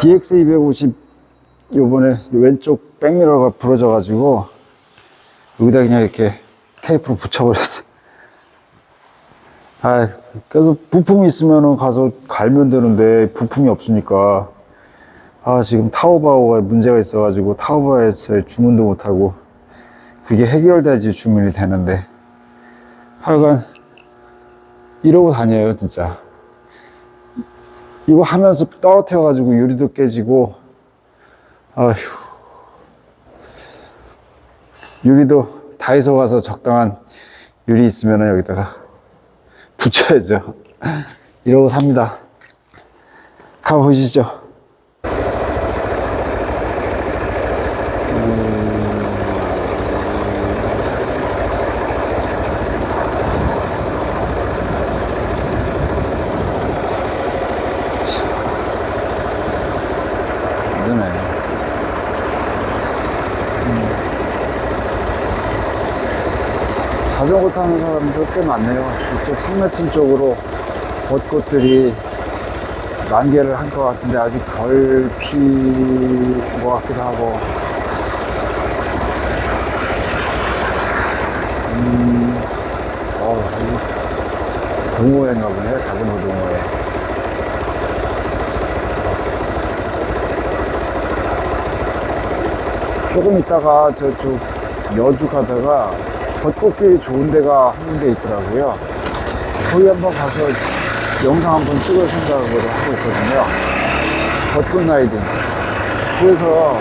DX250 요번에 왼쪽 백미러가 부러져 가지고 여기다 그냥 이렇게 테이프로 붙여버렸어요. 아 그래서 부품이 있으면은 가서 갈면 되는데 부품이 없으니까. 아 지금 타오바오가 문제가 있어 가지고 타오바오에서 주문도 못하고 그게 해결돼야지 주문이 되는데. 하여간 이러고 다녀요 진짜 이거 하면서 떨어뜨려 가지고 유리도 깨지고 아휴. 유리도 다이소 가서 적당한 유리 있으면 여기다가 붙여야죠. 이러고 삽니다. 가보시죠 힘드네 자전거 사람들 꽤 많네요. 이쪽 상매춘 쪽으로 벚꽃들이 만개를 한 것 같은데 아직 덜핀것 같기도 하고. 음, 어, 동호회인가 보네, 자전거 동호회. 조금 있다가 저쪽 여주 가다가 벚꽃길이 좋은 데가 한 군데 있더라고요. 거기 한번 가서 영상 한번 찍을 생각을 하고 있거든요. 벚꽃 라이딩. 그래서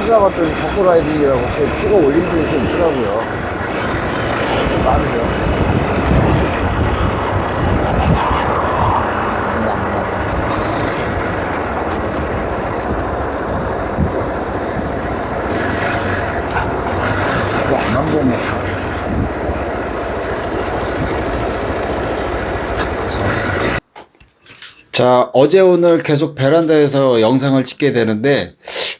찾아봤더니 벚꽃 라이딩이라고 또 찍어 올린 분이 좀 있더라고요. 많으죠. 또안 한거네 자, 어제 오늘 계속 베란다에서 영상을 찍게 되는데,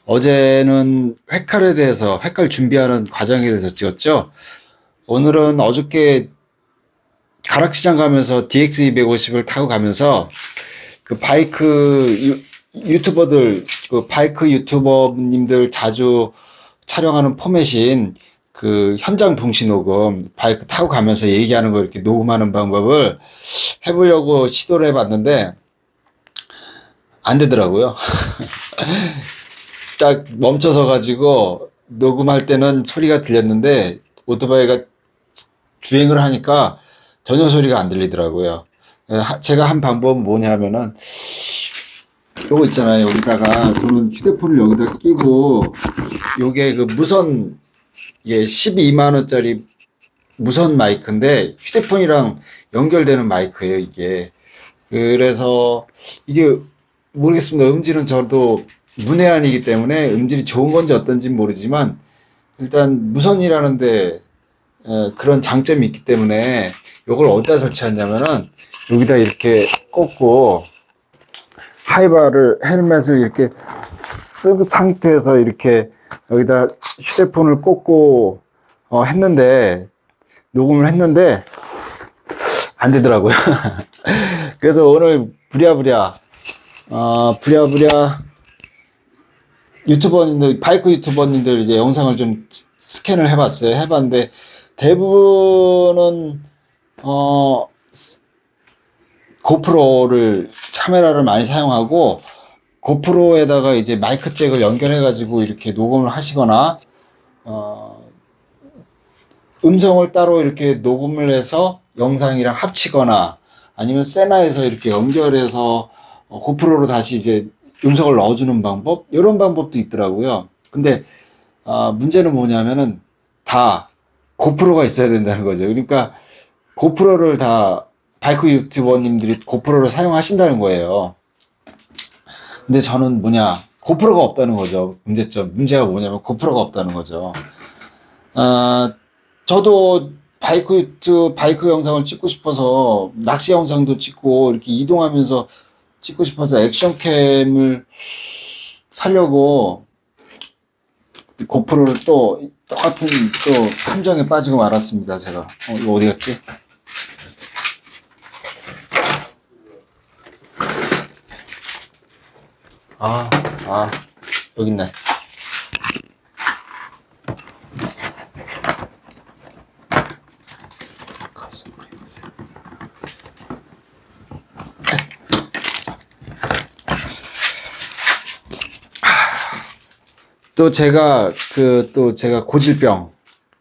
어제는 회칼에 대해서, 회칼 준비하는 과정에 대해서 찍었죠. 오늘은 어저께 가락시장 가면서 DX250을 타고 가면서, 그 바이크 유, 유튜버들, 그 바이크 유튜버님들 자주 촬영하는 포맷인 그 현장 동시 녹음, 바이크 타고 가면서 얘기하는 거 이렇게 녹음하는 방법을 해보려고 시도를 해봤는데, 안 되더라고요. 딱 멈춰서 가지고 녹음할 때는 소리가 들렸는데 오토바이가 주행을 하니까 전혀 소리가 안 들리더라고요. 하- 제가 한 방법은 뭐냐면은 요거 있잖아요. 여기다가 저는 휴대폰을 여기다 끼고 요게 그 무선 이게 12만 원짜리 무선 마이크인데 휴대폰이랑 연결되는 마이크예요, 이게. 그래서 이게 모르겠습니다. 음질은 저도 문외한이기 때문에 음질이 좋은 건지 어떤지 모르지만 일단 무선이라는데 어, 그런 장점이 있기 때문에 이걸 어디다 설치했냐면은 여기다 이렇게 꽂고 하이바를 헬멧을 이렇게 쓴 상태에서 이렇게 여기다 휴대폰을 꽂고 어, 했는데 녹음을 했는데 안 되더라고요. 그래서 오늘 부랴부랴 어, 부랴부랴 유튜버님들, 바이크 유튜버님들 이제 영상을 좀 스- 스캔을 해봤어요. 해봤는데 대부분은 어, 스- 고프로를 카메라를 많이 사용하고 고프로에다가 이제 마이크 잭을 연결해가지고 이렇게 녹음을 하시거나 어, 음성을 따로 이렇게 녹음을 해서 영상이랑 합치거나 아니면 세나에서 이렇게 연결해서 어, 고프로로 다시 이제 음성을 넣어주는 방법 이런 방법도 있더라고요. 근데 아, 문제는 뭐냐면은 다 고프로가 있어야 된다는 거죠. 그러니까 고프로를 다 바이크 유튜버님들이 고프로를 사용하신다는 거예요. 근데 저는 뭐냐 고프로가 없다는 거죠. 문제점 문제가 뭐냐면 고프로가 없다는 거죠. 아, 저도 바이크 유튜 바이크 영상을 찍고 싶어서 낚시 영상도 찍고 이렇게 이동하면서 찍고 싶어서 액션캠을 사려고 고프로를 또 똑같은 또 함정에 빠지고 말았습니다. 제가 어, 이거 어디 갔지? 아 아, 여기 있네. 또 제가 그 또 제가 고질병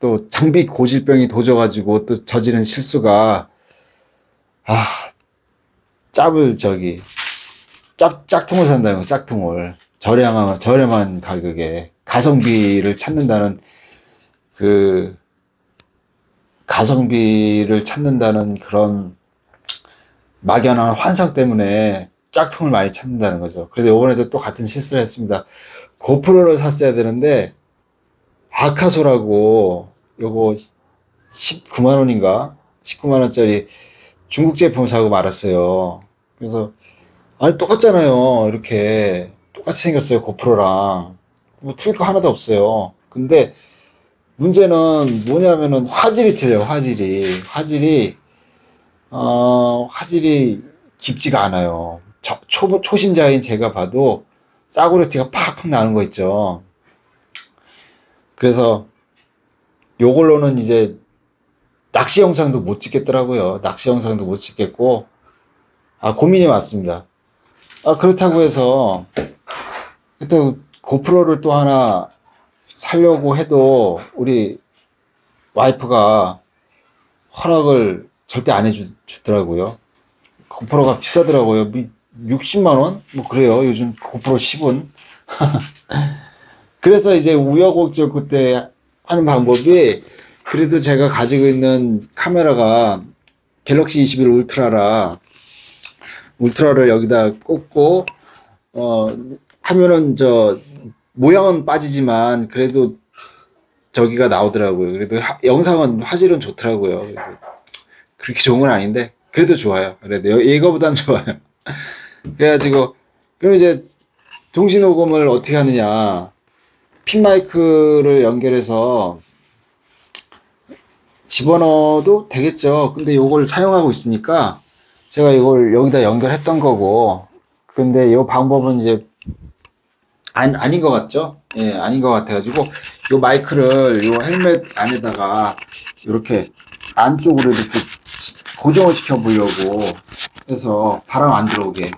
또 장비 고질병이 도져가지고 또 저지른 실수가 아 짭을 저기 짭 짝퉁을 산다는 거 짝퉁을. 저렴한 저렴한 가격에 가성비를 찾는다는 그 가성비를 찾는다는 그런 막연한 환상 때문에 짝퉁을 많이 찾는다는 거죠. 그래서 이번에도 또 같은 실수를 했습니다. 고프로를 샀어야 되는데 아카소라고 요거 19만 원인가 19만 원짜리 중국 제품 사고 말았어요. 그래서 아니 똑같잖아요. 이렇게 똑같이 생겼어요. 고프로랑 뭐 틀릴 거 하나도 없어요. 근데 문제는 뭐냐면은 화질이 틀려요. 화질이 화질이 어 화질이 깊지가 않아요. 저- 초, 초심자인 제가 봐도 싸구려티가 팍팍 나는 거 있죠. 그래서 요걸로는 이제 낚시 영상도 못 찍겠더라고요. 낚시 영상도 못 찍겠고, 아, 고민이 많습니다. 아, 그렇다고 해서, 그때 고프로를 또 하나 살려고 해도, 우리 와이프가 허락을 절대 안 해주더라고요. 고프로가 비싸더라고요. 미- 60만원? 뭐 그래요. 요즘 고프로 10은. 그래서 이제 우여곡절 그때 하는 방법이 그래도 제가 가지고 있는 카메라가 갤럭시 21 울트라라 울트라를 여기다 꽂고 어 하면은 저 모양은 빠지지만 그래도 저기가 나오더라고요. 그래도 하- 영상은 화질은 좋더라고요. 그래서 그렇게 좋은 건 아닌데 그래도 좋아요. 그래도 여- 이거보단 좋아요. 그래가지고 그럼 이제 동시 녹음을 어떻게 하느냐 핀 마이크를 연결해서 집어넣어도 되겠죠. 근데 이걸 사용하고 있으니까 제가 이걸 여기다 연결했던 거고 근데 이 방법은 이제 안, 아닌 것 같죠? 예, 아닌 것 같아가지고 이 마이크를 이 헬멧 안에다가 이렇게 안쪽으로 이렇게 고정을 시켜 보려고 해서 바람 안 들어오게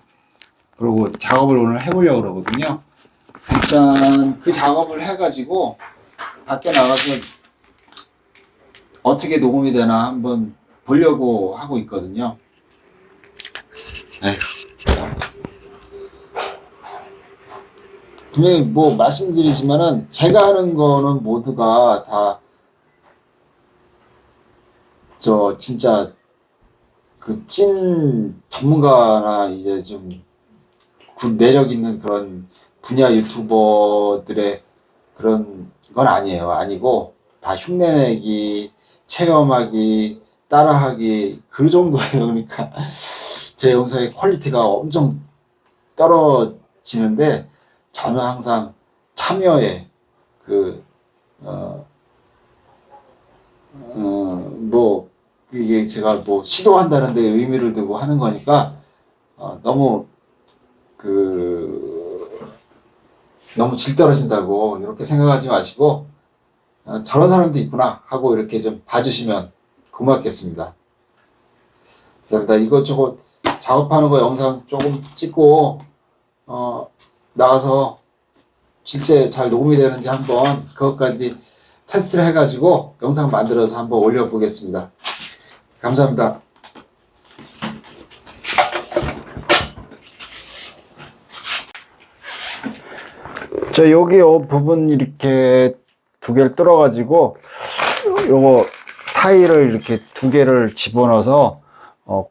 그리고 작업을 오늘 해보려고 그러거든요. 일단 그 작업을 해가지고 밖에 나가서 어떻게 녹음이 되나 한번 보려고 하고 있거든요. 에휴. 분명히 뭐 말씀드리지만은 제가 하는 거는 모두가 다 저 진짜 그 찐 전문가나 이제 좀 군 내력 있는 그런 분야 유튜버들의 그런 건 아니에요. 아니고 다 흉내내기, 체험하기, 따라하기 그 정도예요. 그러니까 제 영상의 퀄리티가 엄청 떨어지는데 저는 항상 참여에 그 어, 어, 뭐 이게 제가 뭐 시도한다는데 의미를 두고 하는 거니까 어, 너무 그 너무 질 떨어진다고 이렇게 생각하지 마시고 어, 저런 사람도 있구나 하고 이렇게 좀 봐주시면 고맙겠습니다. 감사합니다. 이것저것 작업하는 거 영상 조금 찍고 어, 나가서 실제 잘 녹음이 되는지 한번 그것까지 테스트를 해가지고 영상 만들어서 한번 올려보겠습니다. 감사합니다. 저 여기 요 부분 이렇게 두 개를 뚫어 가지고 요거 타일을 이렇게 두 개를 집어넣어서 어,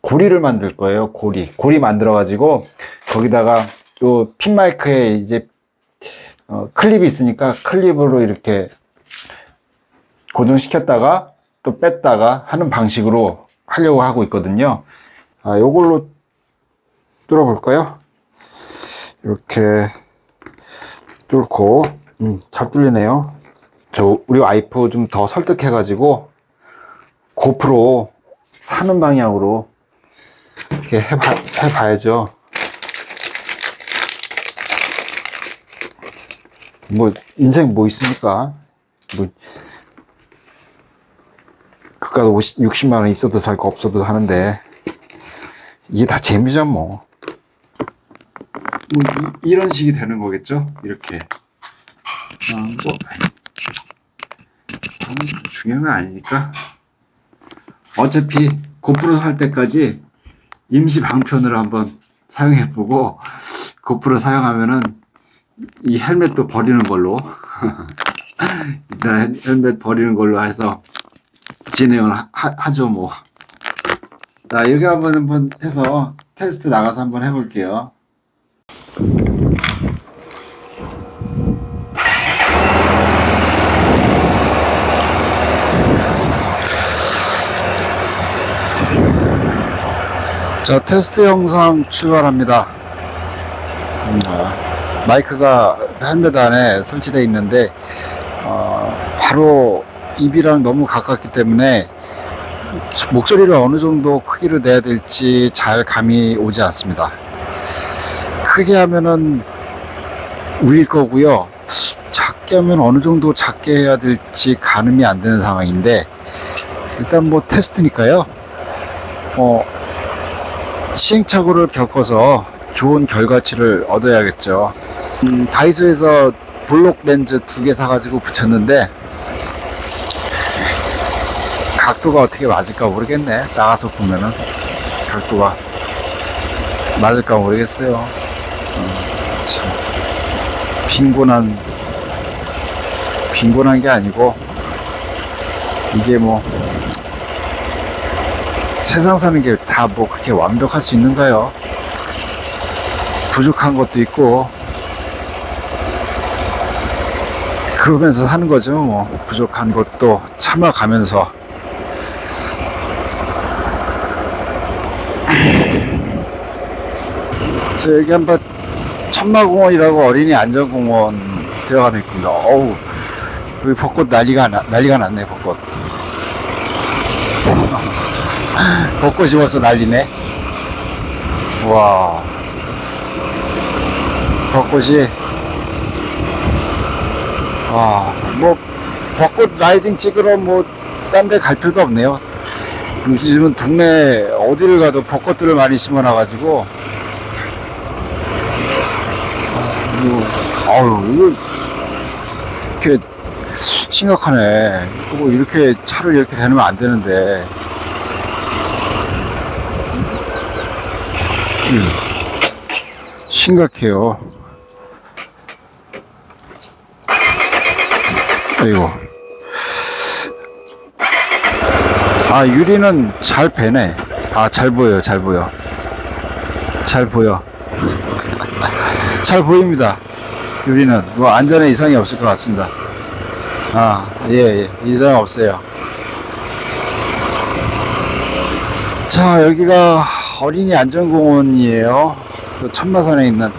고리를 만들 거예요. 고리 고리 만들어 가지고 거기다가 요 핀 마이크에 이제 어, 클립이 있으니까 클립으로 이렇게 고정시켰다가 또 뺐다가 하는 방식으로 하려고 하고 있거든요. 아, 요걸로 뚫어 볼까요? 이렇게 뚫고, 음, 잘 뚫리네요. 저, 우리 와이프 좀 더 설득해 가지고, 고프로 사는 방향으로 이렇게 해봐, 해봐야죠. 뭐 인생 뭐 있습니까? 뭐 그깟 50, 60만 원 있어도 살고 없어도 하는데 이게 다 재미죠 뭐. 뭐 이, 런 식이 되는 거겠죠? 이렇게. 아, 뭐 음, 중요한 건 아니니까. 어차피 고프로 할 때까지 임시 방편으로 한번 사용해보고 고프로 사용하면은 이 헬멧도 버리는 걸로 일단 헬멧 버리는 걸로 해서 진행을 하, 하죠 뭐. 자 이렇게 한번 해서 테스트 나가서 한번 해볼게요. 자 테스트 영상 출발합니다. 음, 아, 마이크가 헬멧 안에 설치되어 있는데 어, 바로 입이랑 너무 가깝기 때문에 목소리를 어느 정도 크기로 내야 될지 잘 감이 오지 않습니다. 크게 하면은 울릴 거고요. 작게 하면 어느 정도 작게 해야 될지 가늠이 안 되는 상황인데 일단 뭐 테스트니까요. 어, 시행착오를 겪어서 좋은 결과치를 얻어야겠죠. 음, 다이소에서 블록 렌즈 두 개 사가지고 붙였는데 각도가 어떻게 맞을까 모르겠네. 나가서 보면은 각도가 맞을까 모르겠어요. 음, 참 빈곤한 빈곤한 게 아니고 이게 뭐 세상 사는 게 다 뭐 그렇게 완벽할 수 있는가요? 부족한 것도 있고 그러면서 사는 거죠. 뭐 부족한 것도 참아가면서 저 여기 한번 천마공원이라고 어린이 안전공원 들어가면 있습니다. 어우 여기 벚꽃 난리가 나, 난리가 났네 벚꽃. 벚꽃이 벌써 난리네. 와. 벚꽃이. 와, 뭐, 벚꽃 라이딩 찍으러 뭐, 딴 데 갈 필요도 없네요. 요즘은 동네 어디를 가도 벚꽃들을 많이 심어놔가지고. 아, 이거, 아유, 이거, 이렇게, 심각하네. 이거 이렇게 차를 이렇게 대놓으면 안 되는데. 음, 심각해요. 아이고. 아, 유리는 잘 배네. 아, 잘 보여요, 잘 보여. 잘 보여. 잘 보입니다. 유리는. 뭐, 안전에 이상이 없을 것 같습니다. 아, 예, 예. 이상 없어요. 자, 여기가 어린이 안전공원이에요. 그 천마산에 있는.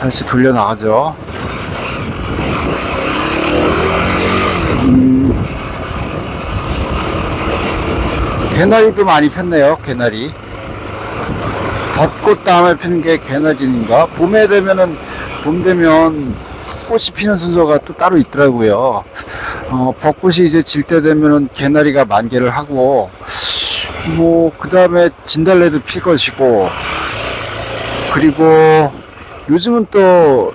다시 돌려 나가죠. 음, 개나리도 많이 폈네요, 개나리. 벚꽃 다음에 피는 게 개나리인가? 봄에 되면은, 봄 되면 꽃이 피는 순서가 또 따로 있더라고요. 어, 벚꽃이 이제 질 때 되면은 개나리가 만개를 하고, 뭐, 그 다음에 진달래도 필 것이고, 그리고 요즘은 또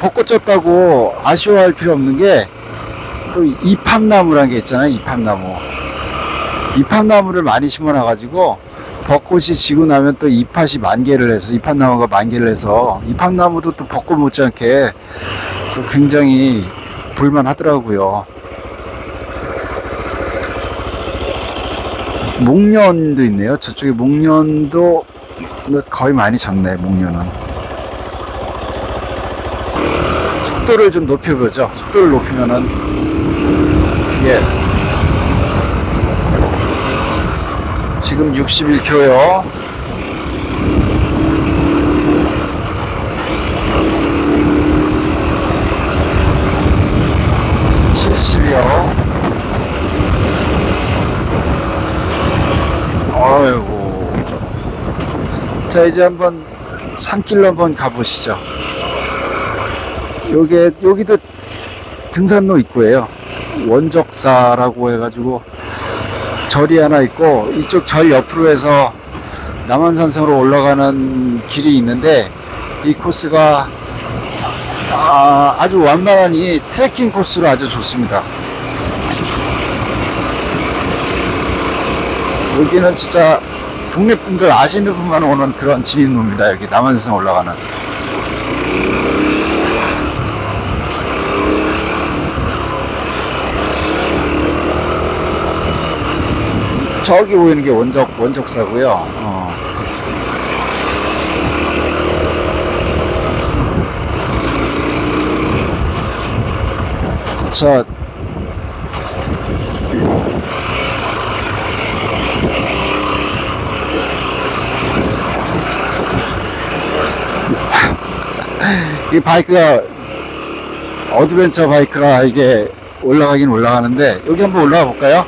벚꽃 졌다고 아쉬워할 필요 없는 게, 또 이팝나무라는 게 있잖아요, 이팝나무. 이팝나무를 많이 심어놔 가지고, 벚꽃이 지고 나면 또 잎팥이 만개를 해서, 이팝나무가 만개를 해서, 이팝나무도 또 벚꽃 못지않게 또 굉장히 볼만하더라고요. 목련도 있네요. 저쪽에 목련도 거의 많이 졌네, 목련은. 속도를 좀 높여보죠. 속도를 높이면은 뒤에 지금 61km요. 칠십이요. 아이고. 자, 이제 한번 산길로 한번 가보시죠. 요게, 여기도 등산로 입구예요. 원적사라고 해가지고 절이 하나 있고 이쪽 절 옆으로 해서 남한산성으로 올라가는 길이 있는데 이 코스가 아, 아주 완만하니 트레킹 코스로 아주 좋습니다. 여기는 진짜 동네 분들 아시는 분만 오는 그런 진입로입니다. 여기 남한산 올라가는. 저기 보이는 게 원적, 원적사고요. 어. 자, 이 바이크가 어드벤처 바이크라 이게 올라가긴 올라가는데 여기 한번 올라가 볼까요?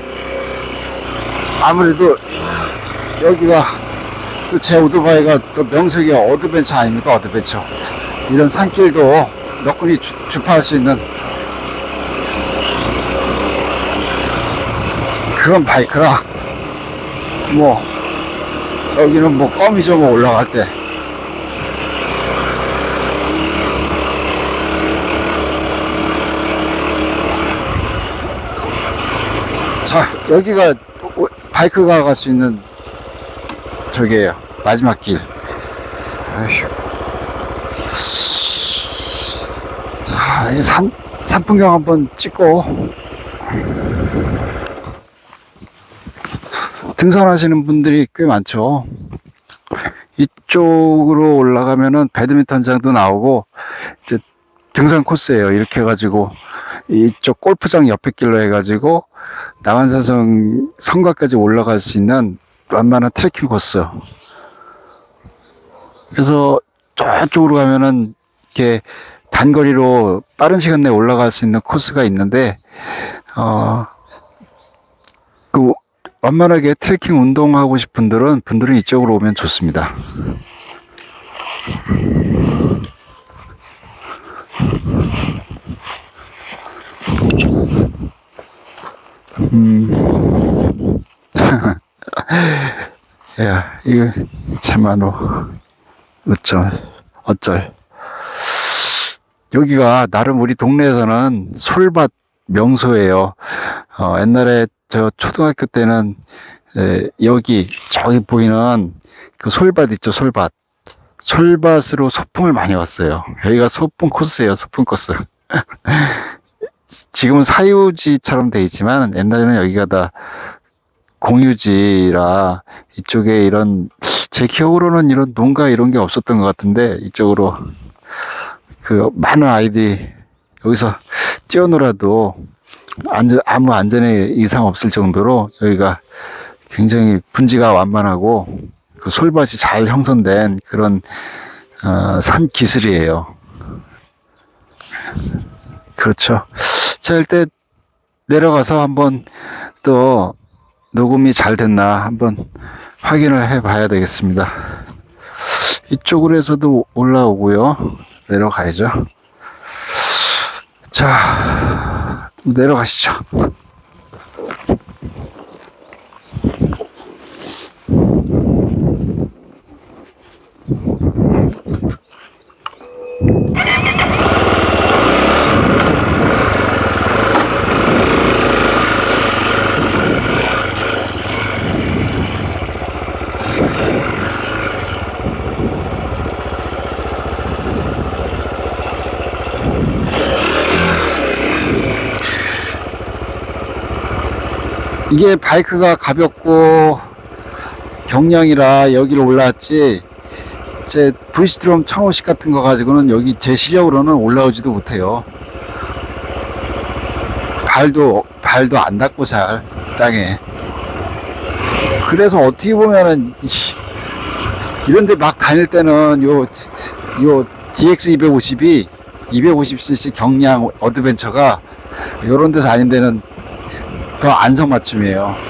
아무래도 여기가 또 제 오토바이가 또 명색이 어드벤처 아닙니까? 어드벤처. 이런 산길도 너끈히 주, 주파할 수 있는 그런 바이크라 뭐 여기는 뭐 껌이죠. 뭐 올라갈 때 자, 여기가 오- 바이크가 갈 수 있는 저기에요. 마지막 길. 아휴. 산, 산 풍경 한번 찍고. 등산하시는 분들이 꽤 많죠. 이쪽으로 올라가면은 배드민턴장도 나오고, 이제 등산 코스예요. 이렇게 해가지고, 이쪽 골프장 옆에 길로 해가지고, 남한산성 성곽까지 올라갈 수 있는 완만한 트레킹 코스. 그래서 저쪽으로 가면은 이렇게 단거리로 빠른 시간 내에 올라갈 수 있는 코스가 있는데, 어, 그 완만하게 트레킹 운동하고 싶은 분들은 분들은 이쪽으로 오면 좋습니다. 음. 야, 이거 참말로 어쩔 어쩔. 여기가 나름 우리 동네에서는 솔밭 명소예요. 어, 옛날에 저 초등학교 때는 에, 여기 저기 보이는 그 솔밭 있죠, 솔밭. 솔밭으로 소풍을 많이 왔어요. 여기가 소풍 코스예요, 소풍 코스. 지금은 사유지처럼 돼 있지만 옛날에는 여기가 다 공유지라 이쪽에 이런 제 기억으로는 이런 농가 이런 게 없었던 것 같은데 이쪽으로 그 많은 아이들이 여기서 뛰어놀아도 안전, 아무 안전에 이상 없을 정도로 여기가 굉장히 분지가 완만하고 그 솔밭이 잘 형성된 그런 어, 산 기술이에요. 그렇죠. 자, 일단 내려가서 한번 또 녹음이 잘 됐나 한번 확인을 해 봐야 되겠습니다. 이쪽으로 해서도 올라오고요. 내려가야죠. 자, 내려가시죠. 이게 바이크가 가볍고 경량이라 여기로 올라왔지 제 브리스트롬 1050 같은 거 가지고는 여기 제 실력으로는 올라오지도 못해요. 발도 발도 안 닿고 잘 땅에. 그래서 어떻게 보면은 이런데 막 다닐 때는 요 요 DX 250이 250cc 경량 어드벤처가 요런 데 다닌 데는 더 안성맞춤이에요.